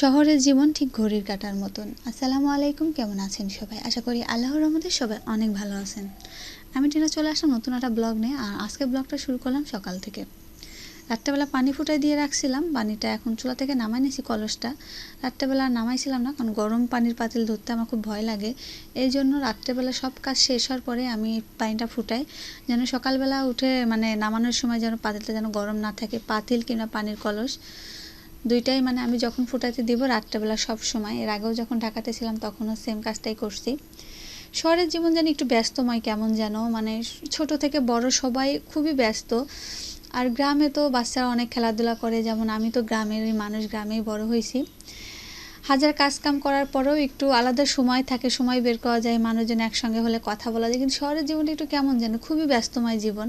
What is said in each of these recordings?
শহরের জীবন ঠিক ঘড়ির কাটার মতন। আসসালামু আলাইকুম, কেমন আছেন সবাই? আশা করি আল্লাহর রহমতে সবাই অনেক ভালো আছেন। আমি টিনা চলে আসলাম নতুন একটা ব্লগ নিয়ে, আর আজকে ব্লগটা শুরু করলাম সকাল থেকে। রাত্রেবেলা পানি ফুটাই দিয়ে রাখছিলাম, পানিটা এখন চুলা থেকে নামাই নিয়েছি কলসটা। রাত্রেবেলা নামাইছিলাম না, কারণ গরম পানির পাতিল ধরতে আমার খুব ভয় লাগে। এই জন্য রাত্রেবেলা সব কাজ শেষ হওয়ার পরে আমি পানিটা ফুটাই, যেন সকালবেলা উঠে মানে নামানোর সময় যেন পাতিলটা যেন গরম না থাকে, পাতিল কিংবা পানির কলস। দুইটাই মানে আমি যখন ফুটাতে দিব রাত্রেবেলা সব সময়। এর আগেও যখন ঢাকাতে ছিলাম তখনও সেম কাজটাই করছি। শহরের জীবন যেন একটু ব্যস্তময় কেমন যেন মানে ছোট থেকে বড় সবাই খুবই ব্যস্ত। আর গ্রামে তো বাচ্চারা অনেক খেলাধুলা করে, যেমন আমি তো গ্রামেরই মানুষ, গ্রামেই বড় হয়েছি। হাজার কাজ কাম করার পরেও একটু আলাদা সময় থাকে, সময় বের করা যায়, মানুষজন একসঙ্গে হলে কথা বলা যায়। কিন্তু শহরের জীবনটা একটু কেমন যেন, খুবই ব্যস্তময় জীবন।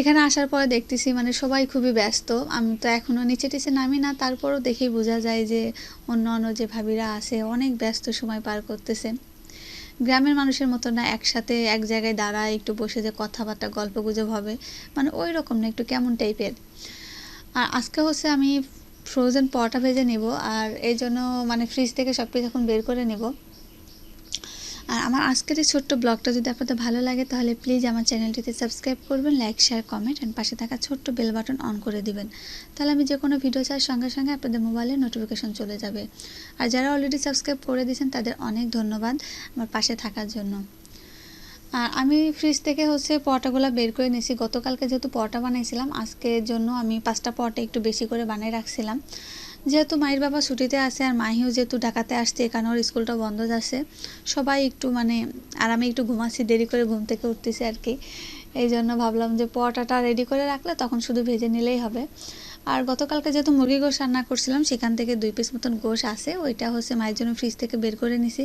এখানে আসার পরে দেখতেছি মানে সবাই খুবই ব্যস্ত। আমি তো এখনও নিচে টিচে নামি না, তারপরও দেখেই বোঝা যায় যে অন্য অন্য যে ভাবিরা আছে, অনেক ব্যস্ত সময় পার করতেছে। গ্রামের মানুষের মতো না, একসাথে এক জায়গায় দাঁড়ায়, একটু বসে যে কথাবার্তা, গল্প গুজব হবে মানে ওই রকম না, একটু কেমন টাইপের। আর আজকে হচ্ছে আমি ফ্রোজেন পরোটা ভেজে নেব, আর এই জন্য মানে ফ্রিজ থেকে সব কিছু এখন বের করে নেব। আর আমার আজকের এই ছোট্ট ব্লগটা যদি আপনাদের ভালো লাগে, তাহলে প্লিজ আমার চ্যানেলটিতে সাবস্ক্রাইব করবেন লাইক শেয়ার কমেন্ট অ্যান্ড পাশে থাকা ছোট্ট বেল বাটন অন করে দিবেন। তাহলে আমি যে কোনো ভিডিও চার সঙ্গে সঙ্গে আপনাদের মোবাইলে নোটিফিকেশন চলে যাবে। আর যারা অলরেডি সাবস্ক্রাইব করে দিয়েছেন, তাদের অনেক ধন্যবাদ আমার পাশে থাকার জন্য। আর আমি ফ্রিজ থেকে হচ্ছে পরোটাগুলো বের করে নিয়েছি। গতকালকে যেহেতু পরোটা বানাইছিলাম, আজকের জন্য আমি পাঁচটা পরোটা একটু বেশি করে বানিয়ে রাখছিলাম। যেহেতু মায়ের বাবা ছুটিতে আছে আর মাহিও যেহেতু ঢাকাতে আসছে এখানে ওর স্কুলটা বন্ধ আছে সবাই একটু মানে আর আমি একটু ঘুমাচ্ছি, দেরি করে ঘুম থেকে উঠতেছি আর কি। এই জন্য ভাবলাম যে পরোটাটা রেডি করে রাখলে তখন শুধু ভেজে নিলেই হবে। আর গতকালকে যেহেতু মুরগি গোশ রান্না করছিলাম, সেখান থেকে দুই পিস মতন গোশ আছে। ওইটা হচ্ছে মায়ের জন্য ফ্রিজ থেকে বের করে নিছি।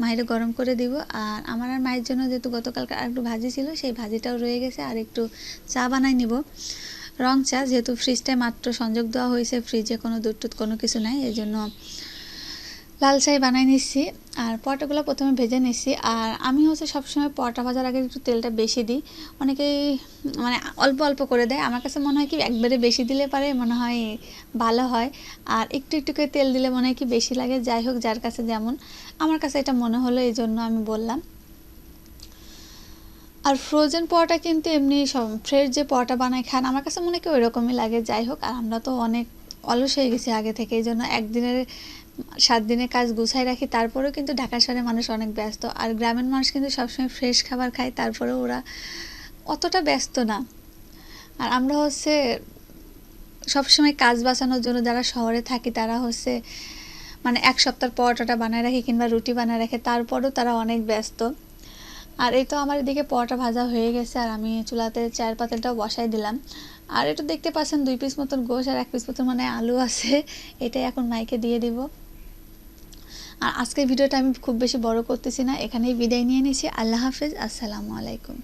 মায়ের গরম করে দিব। আর আমার আর মায়ের জন্য যেহেতু গতকালকে আর একটু ভাজি ছিল, সেই ভাজিটাও রয়ে গেছে। আর একটু চা বানাই নিব। রং চা যেহেতু ফ্রিজটায় মাত্র সংযোগ দেওয়া হয়েছে ফ্রিজে কোনো দুধ টুধ কোনো কিছু নাই এই জন্য লাল চাই বানাই নিচ্ছি। আর পরোটাগুলো প্রথমে ভেজে নিচ্ছি। আর আমি হচ্ছে সবসময় পরোটা ভাজার আগে একটু তেলটা বেশি দিই। অনেকেই মানে অল্প অল্প করে দেয়। আমার কাছে মনে হয় কি, একবারে বেশি দিলে পারে, মনে হয় ভালো হয়। আর একটু একটু করে তেল দিলে মনে হয় কি, বেশি লাগে। যাই হোক, যার কাছে যেমন। আমার কাছে এটা মনে হলো এই জন্য আমি বললাম। আর ফ্রোজেন পরোটা কিন্তু এমনি সব ফ্রেশ যে পরোটা বানায় খান, আমার কাছে মনে হয় ওই রকমই লাগে। যাই হোক, আর আমরা তো অনেক অলস হয়ে গেছি আগে থেকে, এই জন্য একদিনের, সাত দিনের কাজ গুছাই রাখি, তারপরেও কিন্তু ঢাকা শহরে মানুষ অনেক ব্যস্ত। আর গ্রামের মানুষ কিন্তু সবসময় ফ্রেশ খাবার খায়, তারপরেও ওরা অতটা ব্যস্ত না। আর আমরা হচ্ছে সবসময় কাজ বাঁচানোর জন্য যারা শহরে থাকি, তারা হচ্ছে মানে এক সপ্তাহ পরোটাটা বানায় রাখি কিংবা রুটি বানায় রাখে, তারপরেও তারা অনেক ব্যস্ত। আর এই তো আমার এদিকে পরোটা ভাজা হয়ে গেছে, আর আমি চুলাতে চায়ের পাতিলটাও বসাই দিলাম। আর এটা দেখতে পাচ্ছেন দুই পিস মতন গোশ, আর এক পিস মতন মানে আলু আছে, এটাই এখন মাইকে দিয়ে দিব। আর আজকের ভিডিওটা আমি খুব বেশি বড় করতেছি না, এখানেই বিদায় নিয়ে নিছি। আল্লাহ হাফেজ, আসসালামু আলাইকুম।